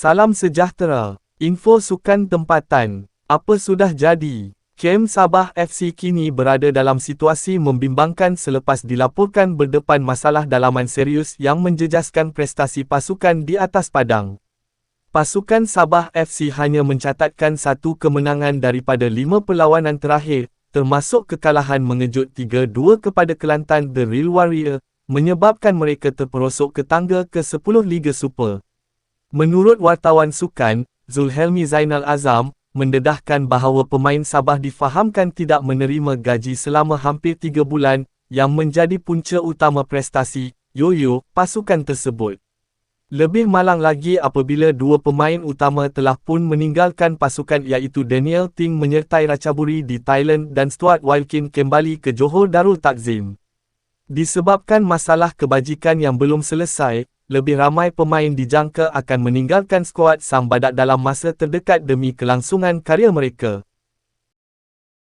Salam sejahtera. Info sukan tempatan. Apa sudah jadi? Kem Sabah FC kini berada dalam situasi membimbangkan selepas dilaporkan berdepan masalah dalaman serius yang menjejaskan prestasi pasukan di atas padang. Pasukan Sabah FC hanya mencatatkan satu kemenangan daripada lima perlawanan terakhir, termasuk kekalahan mengejut 3-2 kepada Kelantan The Real Warrior, menyebabkan mereka terperosok ke tangga ke-10 Liga Super. Menurut wartawan sukan, Zulhelmi Zainal Azam, mendedahkan bahawa pemain Sabah difahamkan tidak menerima gaji selama hampir tiga bulan, yang menjadi punca utama prestasi, Yoyo, pasukan tersebut. Lebih malang lagi apabila dua pemain utama telah pun meninggalkan pasukan iaitu Daniel Ting menyertai Ratchaburi di Thailand dan Stuart Wilkin kembali ke Johor Darul Takzim. Disebabkan masalah kebajikan yang belum selesai, lebih ramai pemain dijangka akan meninggalkan skuad Sang Badak dalam masa terdekat demi kelangsungan karya mereka.